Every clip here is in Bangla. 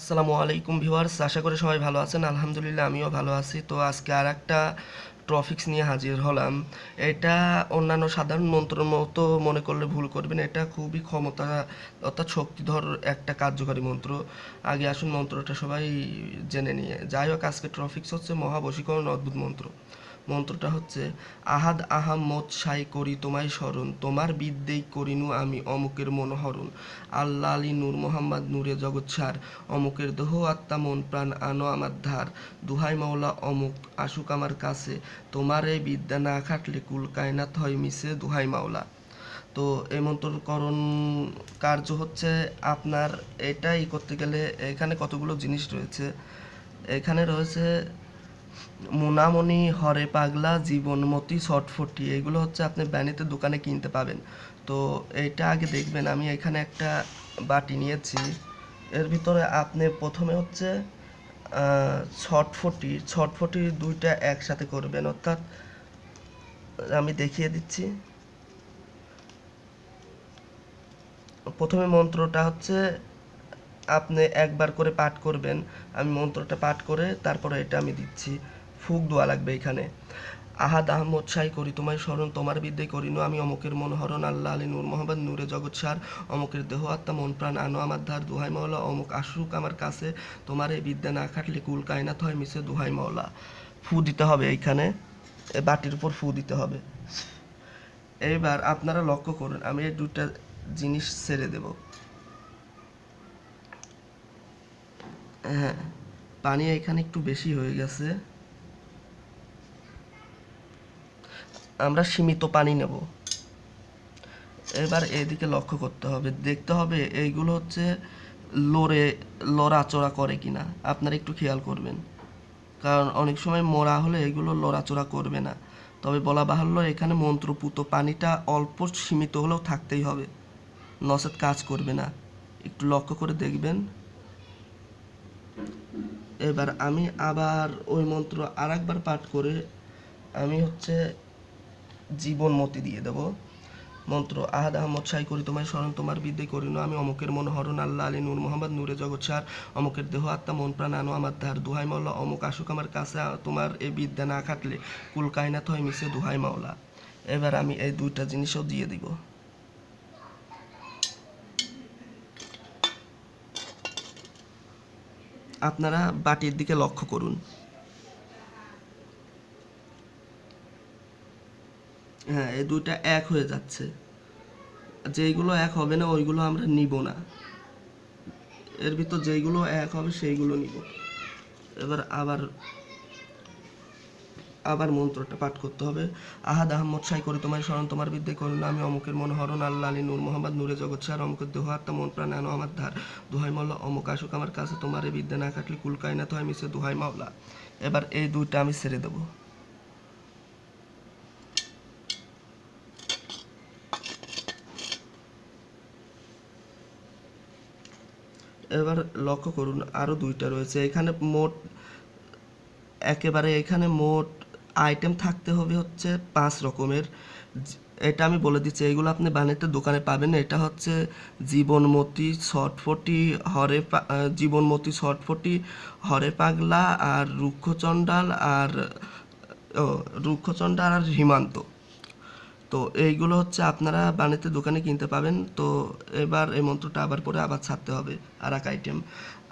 আসসালামু আলাইকুম ভিউয়ার্স, আশা করি সবাই ভালো আছেন। আলহামদুলিল্লাহ, আমিও ভালো আছি। তো আজকে আর একটা ট্রফিক্স নিয়ে হাজির হলাম। এটা অন্যান্য সাধারণ মন্ত্রের মতো মনে করলে ভুল করবেন, এটা খুবই ক্ষমতা অর্থাৎ শক্তিধর একটা কার্যকারী মন্ত্র। আগে আসুন মন্ত্রটা সবাই জেনে নিয়ে। যাই হোক আজকে ট্রফিক্স হচ্ছে মহাবশীকরণ অদ্ভুত মন্ত্র। মন্ত্রটা হচ্ছে, আহাদ আহাম্মদ সাই করি তোমায় স্মরণ, তোমার বিদ্যেই করিনু আমি অমুকের মনোহরণ। আল্লাহ আলী নূর মোহাম্মদ নূরে জগৎ সার, অমুকের দেহ, আত্মা, মন, প্রাণ আনো আমার ধার। দুহাই মাওলা, অমুক আসুক আমার কাছে, তোমার এই বিদ্যা না খাটলে কুল কায়নাত হয় মিশে দুহাই মাওলা। তো এই মন্ত্রকরণ কার্য হচ্ছে আপনার এটাই করতে গেলে এখানে কতগুলো জিনিস রয়েছে। এখানে রয়েছে মুনামণি হরে পাগলা, জীবনমতি, ছটফটি, এগুলো হচ্ছে আপনি ব্যানিতে দোকানে কিনতে পাবেন। তো এটা আগে দেখবেন, আমি এখানে একটা বাটি নিয়েছি। এর ভিতরে আপনি প্রথমে হচ্ছে ছটফটি ছটফটি দুইটা একসাথে করবেন, অর্থাৎ আমি দেখিয়ে দিচ্ছি। প্রথমে মন্ত্রটা হচ্ছে আপনি একবার করে পাঠ করবেন। আমি মন্ত্রটা পাঠ করে তারপরে এটা আমি দিচ্ছি। ফুক দোয়া লাগবে এখানে। আহাদ আহমদ সাই করি, তোমায় স্মরণ, তোমার বিদ্যে করিনু আমি অমুকের মন হরণ আল্লাহ আলী নূর মোহাম্মদ, নূরে জগৎ সার, অমুকের দেহ, আত্মা, মন, প্রাণ, আনো আমার ধার, দুহাই মাওলা, অমুক আসুক আমার কাছে, তোমার এই বিদ্যা না খাটলে কুল কায়নাত হয়, মিশে দুহাই মাওলা। ফু দিতে হবে এইখানে বাটির উপর ফু দিতে হবে। এইবার আপনারা লক্ষ্য করুন, আমি এই দুটা জিনিস ছেড়ে দেব। হ্যাঁ পানি এখানে একটু বেশি হয়ে গেছে। আমরা সীমিত পানি নেব। এবার এদিকে লক্ষ্য করতে হবে। দেখতে হবে এইগুলো হচ্ছে লড়ে লড়াচড়া করে কিনা। আপনারা একটু খেয়াল করবেন। কারণ অনেক সময় মোড়া হলে এগুলো লড়াচড়া করবে না। তবে বলা বাহুল্য, এখানে মন্ত্রপুত পানিটা অল্প সীমিত হলেও থাকতেই হবে। নচেত কাজ করবে না। একটু লক্ষ্য করে দেখবেন। এবার আমি আবার ওই মন্ত্র আর একবার পাঠ করে আমি হচ্ছে জীবন মতি দিয়ে দেব। মন্ত্র, আহাদ আহমদ সাই করি, তোমায় স্মরণ, তোমার বিদ্যে করিনো আমি অমুকের মন হরণ, আল্লাহ আলী নূর মোহাম্মদ, নূরে জগৎ সার, অমুকের দেহ, আত্মা, মন, প্রাণ, আনো, আমার ধার, দুহাই মাওলা, অমুক আসুক আমার কাছে তোমার এই বিদ্যা না খাটলে, কুল কায়নাত হয় মিশে দুহাই মাওলা। এবার আমি এই দুইটা জিনিসও দিয়ে দিব। আপনারা বাটির দিকে লক্ষ্য করুন। হ্যাঁ এই দুইটা এক হয়ে যাচ্ছে। যেইগুলো এক হবে না, ওইগুলো আমরা নিব না। এর ভিতর যেইগুলো এক হবে, সেইগুলো নিব। এবার আবার আবার মন্ত্রটা পাঠ করতে হবে। আহাদ আহমদ সাই করে তোমার স্মরণ, তোমার বিদ্যে করুন আমি অমুকের মনোহরণ আল্লাহ আলী নূর মোহাম্মদ নূরে জগৎ সার অমুকের দেহ আত্মা, মন প্রাণ আনো আমার ধার। দুহাই মাওলা অমুক আসুক আমার কাছে, তোমার এই বিদ্যা না কাটলে কুল কায়নাত হয় মিশে দুহাই মাওলা। এবার এই দুইটা আমি ছেড়ে দেবো। এবার লক্ষ্য করুন আরও দুইটা রয়েছে। এখানে মোট, একেবারে এখানে মোট আইটেম থাকতে হবে হচ্ছে পাঁচ রকমের। এটা আমি বলে দিচ্ছি, এইগুলো আপনি বানাইতে দোকানে পাবেন এটা হচ্ছে জীবনমতি, ছটফটি, হরে জীবনমতি, ছটফটি, হরে পাগলা, আর রুক্ষচণ্ডাল, আর, ও, রুক্ষচণ্ডাল আর হিমান্ত। তো এইগুলো হচ্ছে আপনারা বানাতে দোকানে কিনতে পাবেন। তো এবার এই মন্ত্রটা আবার পরে আবার ছাড়তে হবে। আর এক আইটেম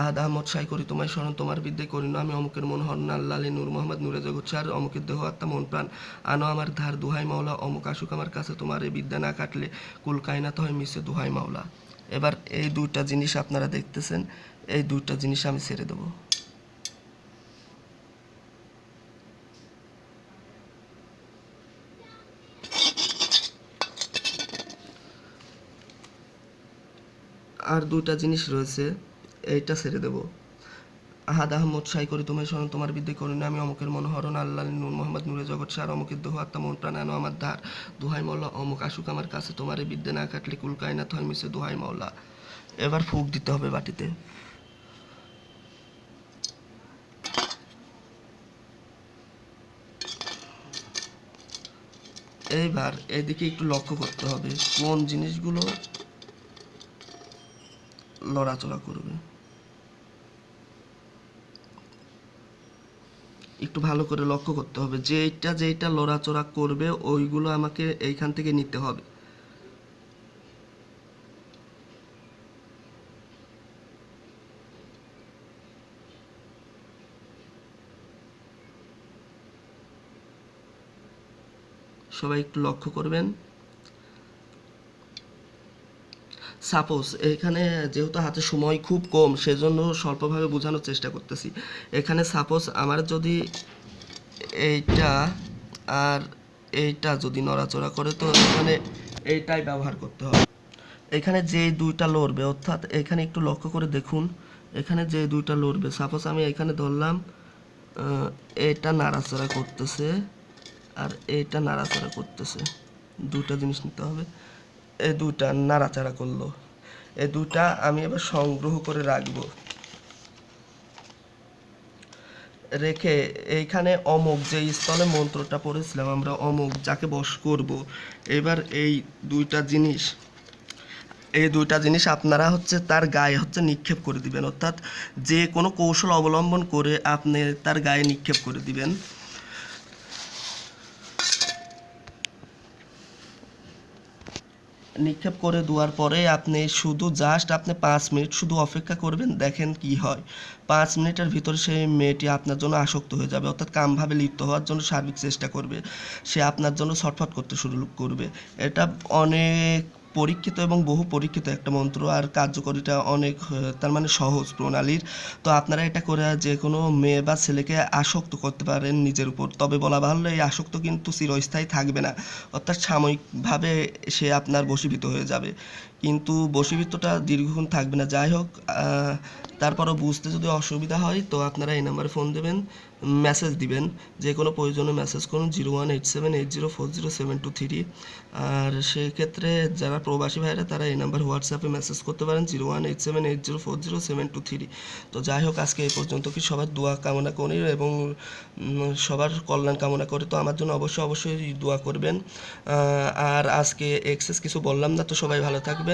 আহাদ আহমদ সাই করি তোমায় স্মরণ তোমার বিদ্যে করি না আমি অমুকের মনোহর আল্লাহ আলী নূর মোহাম্মদ নূরে জগৎ সার, অমুকের দেহ আত্মা মন প্রাণ। আনো আমার ধার দুহাই মাওলা, অমুক আসুক আমার কাছে তোমার এই বিদ্যা না কাটলে, কুল কায়নাত হয় মিশে দুহাই মাওলা। এবার এই দুইটা জিনিস আপনারা দেখতেছেন, এই দুইটা জিনিস আমি ছেড়ে দেবো। আর দুইটা জিনিস রয়েছে, এইটা ছেড়ে দেব। আহাদ আহমদ সাই করি তোমায় স্মরণ তোমার বিদ্যে করি আমি অমুকের মনোহরণ আল্লাহ নূর, মোহাম্মদ নূরে জগৎ সার, অমুকের দেহ আত্মা মন প্রাণ আনো আমার ধার। দুহাই মাওলা অমুক আসুক আমার কাছে, তোমার এই বিদ্যে না কাটলে কুল কায়নাত হয় মিশে দুহাই মাওলা এবার ফুক দিতে হবে বাটিতে। এইবার এদিকে একটু লক্ষ্য করতে হবে, কোন জিনিসগুলো নড়াচড়া করবে। একটু ভালো করে লক্ষ্য করতে হবে, যেইটা যেইটা লড়াচড়া করবে, ওইগুলো আমাকে এইখান থেকে নিতে হবে। সবাই একটু লক্ষ্য করবেন। সাপোজ এখানে যেহেতু হাতে সময় খুব কম, সেজন্য স্বল্পভাবে বোঝানোর চেষ্টা করতেছি। এখানে সাপোজ আমার যদি এইটা আর এইটা যদি নড়াচড়া করে, তো এখানে এইটাই ব্যবহার করতে হবে। এখানে যে দুইটা লড়বে, অর্থাৎ এখানে একটু লক্ষ্য করে দেখুন, এখানে যে দুইটা লড়বে সাপোজ আমি এখানে ধরলাম এটা নাড়াচড়া করতেছে, আর এটা নাড়াচাড়া করতেছে। দুটা জিনিস নিতে হবে। এই দুটা নাড়াচাড়া করল। এ দুটা আমি এবার সংগ্রহ করে রাখব। রেখে এইখানে অমুক যে স্থলে মন্ত্রটা পড়েছিলাম, আমরা অমুক যাকে বশ করব। এবার এই দুইটা জিনিস, এই দুইটা জিনিস আপনারা হচ্ছে তার গায়ে হচ্ছে নিক্ষেপ করে দিবেন। অর্থাৎ যে কোনো কৌশল অবলম্বন করে আপনি তার গায়ে নিক্ষেপ করে দিবেন। নিক্ষেপ করে দেওয়ার পরে আপনি শুধু জাস্ট আপনি পাঁচ মিনিট শুধু অপেক্ষা করবেন, দেখেন কি হয়। পাঁচ মিনিটের ভিতরে সেই মেয়েটি আপনার জন্য আসক্ত হয়ে যাবে, অর্থাৎ কামভাবে লিপ্ত হওয়ার জন্য সার্বিক চেষ্টা করবে। সে আপনার জন্য ছটফট করতে শুরু করবে। এটা অনেক পরীক্ষিত এবং বহু পরীক্ষিত একটা মন্ত্র আর কার্যকরীটা অনেক তার মানে সহজ প্রণালীর। তো আপনারা এটা করে যে কোনো মেয়ে বা ছেলেকে আসক্ত করতে পারেন নিজের উপর। তবে বলা ভালো এই আসক্ত কিন্তু চিরস্থায়ী থাকবে না। অর্থাৎ সাময়িকভাবে সে আপনার বশীভূত হয়ে যাবে। কিন্তু বশীভূতটা দীর্ঘক্ষণ থাকবে না। যাই হোক তারপরও বুঝতে যদি অসুবিধা হয়, তো আপনারা এই নাম্বারে ফোন দেবেন, মেসেজ দিবেন। যে কোনো প্রয়োজনে মেসেজ করুন, zero one eight seven eight zero four zero seven two three. আর সেক্ষেত্রে যারা প্রবাসী ভাইরা, তারা এই নাম্বার হোয়াটসঅ্যাপে মেসেজ করতে পারেন, zero one eight seven eight zero four zero seven two three. তো যাই হোক, আজকে এই পর্যন্ত কি সবার দোয়া কামনা করি এবং সবার কল্যাণ কামনা করে, তো আমার জন্য অবশ্যই অবশ্যই দোয়া করবেন। আর আজকে এক্সেস কিছু বললাম না, তো সবাই ভালো থাকবেন।